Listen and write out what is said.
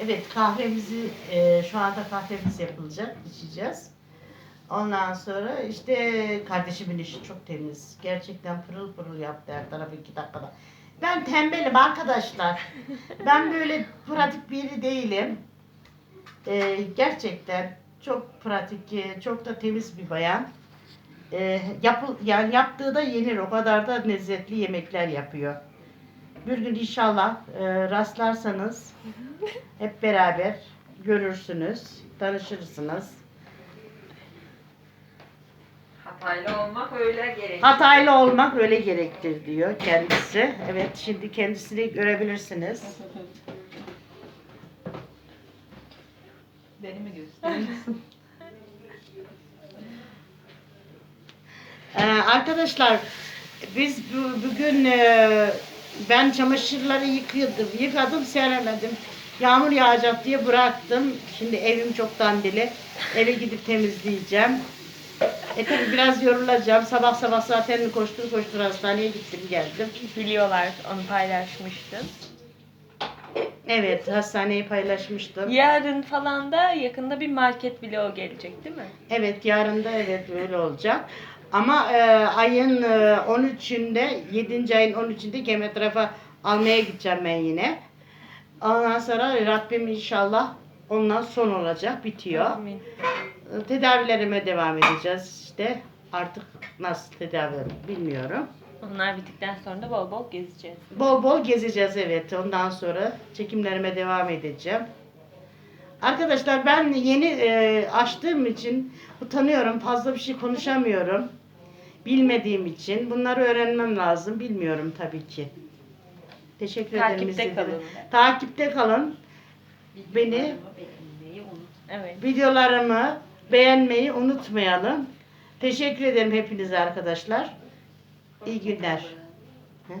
Evet kahvemizi e, şu anda kahvemiz yapılacak. içeceğiz. Ondan sonra işte kardeşimin işi çok temiz. Gerçekten pırıl pırıl yaptı her tarafı iki dakikada. Ben tembelim arkadaşlar. Ben böyle pratik biri değilim. E, gerçekten çok pratik, e, çok da temiz bir bayan. E, yapıl, yani yaptığı da yenir. O kadar da lezzetli yemekler yapıyor. Bir gün inşallah e, rastlarsanız hep beraber görürsünüz, tanışırsınız. Hataylı olmak öyle gerek. Hataylı olmak öyle gerektir diyor kendisi. Evet şimdi kendisini görebilirsiniz. Beni mi gösteriyorsun? Ee, arkadaşlar biz bu, bugün e, ben çamaşırları yıkıyordum, yıkadım, sereledim. Yağmur yağacak diye bıraktım. Şimdi evim çok dandili. Eve gidip temizleyeceğim. E tabi biraz yorulacağım. Sabah sabah zaten koştur koştur hastaneye gittim geldim. Biliyorlar onu paylaşmıştın. Evet hastaneyi paylaşmıştım. Yarın falan da yakında bir market vlogu gelecek değil mi? Evet yarın da evet böyle olacak. Ama e, ayın e, 13'ünde 7. ayın 13'ünde kemotrafa almaya gideceğim ben yine. Ondan sonra Rabbim inşallah ondan son olacak, bitiyor. Amin. Tedavilerime devam edeceğiz işte. Artık nasıl tedavi bilmiyorum. Onlar bittikten sonra da bol bol gezeceğiz. Bol bol gezeceğiz evet. Ondan sonra çekimlerime devam edeceğim. Arkadaşlar ben yeni e, açtığım için utanıyorum. Fazla bir şey konuşamıyorum. Bilmediğim için. Bunları öğrenmem lazım. Bilmiyorum tabii ki. Teşekkür ederim. Takipte izlediğiniz- kalın. Takipte kalın. Beni. Evet. videolarımı beğenmeyi unutmayalım. Teşekkür ederim hepinize arkadaşlar. İyi günler.